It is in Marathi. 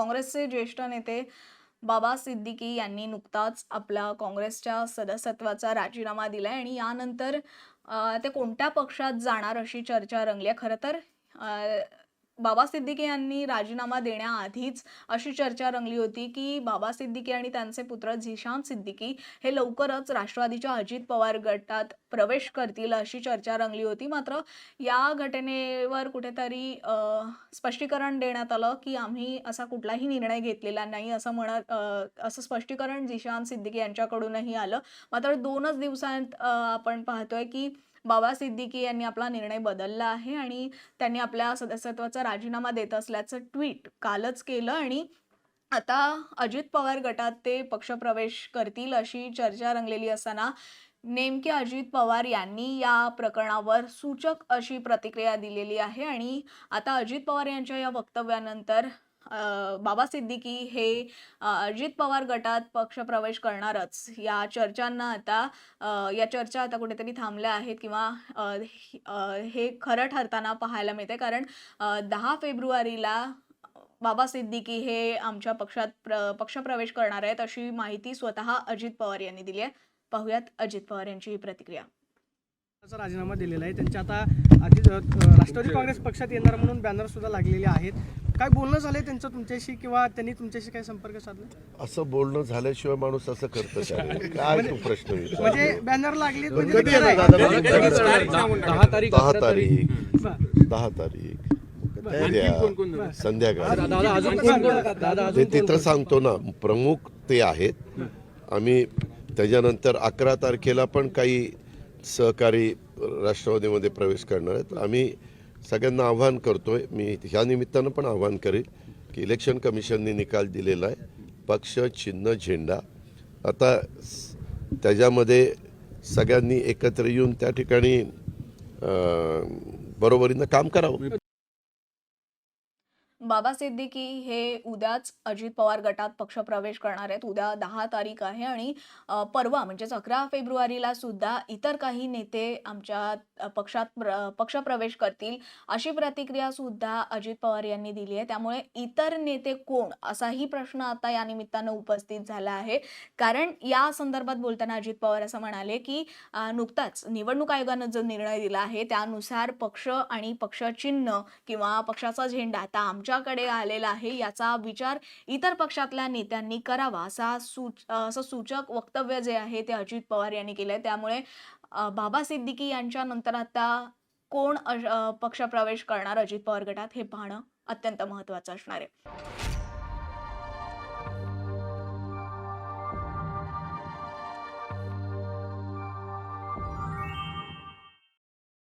काँग्रेसचे ज्येष्ठ नेते बाबा सिद्दीकी यांनी नुकताच आपला काँग्रेसच्या सदस्यत्वाचा राजीनामा दिलाय आणि यानंतर ते कोणत्या पक्षात जाणार अशी चर्चा रंगली आहे? खरं तर बाबा सिद्दीकी यांनी राजीनामा देण्याआधीच अशी चर्चा रंगली होती की बाबा सिद्दीकी आणि त्यांचे पुत्र झिशान सिद्दीकी हे लवकरच राष्ट्रवादीच्या अजित पवार गटात प्रवेश करतील अशी चर्चा रंगली होती. मात्र या घटनेवर कुठेतरी स्पष्टीकरण देण्यात आलं की आम्ही असा कुठलाही निर्णय घेतलेला नाही असं म्हणत असं स्पष्टीकरण झिशांत सिद्दीकी यांच्याकडूनही आलं. मात्र दोनच दिवसांत आपण पाहतोय की बाबा सिद्दीकी यांनी आपला निर्णय बदलला आहे आणि त्यांनी आपल्या सदस्यत्वाचा राजीनामा देत असल्याचं ट्विट कालच केलं आणि आता अजित पवार गटात ते पक्षप्रवेश करतील अशी चर्चा रंगलेली असताना नेमके अजित पवार यांनी या प्रकरणावर सूचक अशी प्रतिक्रिया दिलेली आहे आणि आता अजित पवार यांच्या या वक्तव्यानंतर बाबा सिद्दीकी हे अजित पवार गटात पक्षप्रवेश करणारच. या चर्चांना आता या चर्चा आता कुठेतरी थांबल्या आहेत किंवा हे- खरं ठरताना पाहायला मिळते कारण दहा फेब्रुवारीला बाबा सिद्दीकी हे आमच्या पक्षात प्र पक्षप्रवेश करणार आहेत अशी माहिती स्वतः अजित पवार यांनी दिली आहे. पाहुयात अजित पवार यांची ही प्रतिक्रिया राजीनामा दिलेला आहे. त्यांच्या आता राष्ट्रवादी काँग्रेस पक्षात येणार म्हणून बॅनर सुद्धा लागलेले आहेत. काय बोलणं झालंय त्यांचं तुमच्याशी किंवा त्यांनी तुमच्याशी काय संपर्क साधला? असं बोलणं झाल्याशिवाय माणूस असं करतं का? काय तू प्रश्न विचार म्हणजे बॅनर लागले म्हणजे ते येणार. दादा? दहा तारीख दहा अकरा तारीख. दहा. उद्या संध्याकाळी. दादा अजून कोण कोण दादा ते तिथं सांगतो ना प्रमुख ते आहेत. आम्ही त्याच्यानंतर अकरा तारखेला पण काही सहकारी राष्ट्रवादीमध्ये प्रवेश करणार आहेत. आम्ही सगळ्यांना आव्हान करतोय. मी ह्या निमित्तानं पण आव्हान करेल की इलेक्शन कमिशनने निकाल दिलेला आहे. पक्ष चिन्ह झेंडा. आता स- त्याच्यामध्ये सगळ्यांनी एकत्र येऊन त्या ठिकाणी बरोबरीनं काम करावं. बाबा सिद्दीकी हे उद्याच अजित पवार गटात पक्षप्रवेश करणार आहेत. उद्या दहा तारीख आहे आणि परवा म्हणजेच अकरा फेब्रुवारीला सुद्धा इतर काही नेते आमच्या पक्षात प्र पक्षप्रवेश करतील अशी प्रतिक्रिया सुद्धा अजित पवार यांनी दिली आहे. त्यामुळे इतर नेते कोण? असाही प्रश्न आता या निमित्तानं उपस्थित झाला आहे. कारण या संदर्भात बोलताना अजित पवार असं म्हणाले की नुकताच निवडणूक आयोगानं जो निर्णय दिला आहे त्यानुसार पक्ष आणि पक्षचिन्ह किंवा पक्षाचा झेंडा आता आमच्या तुमच्याकडे आलेला आहे याचा विचार इतर पक्षातल्या नेत्यांनी करावा असा सूच असं सूचक वक्तव्य जे आहे ते अजित पवार यांनी केलंय. त्यामुळे बाबा सिद्दीकी यांच्या नंतर आता कोण पक्षप्रवेश करणार अजित पवार गटात हे पाहणं अत्यंत महत्त्वाचं असणार आहे.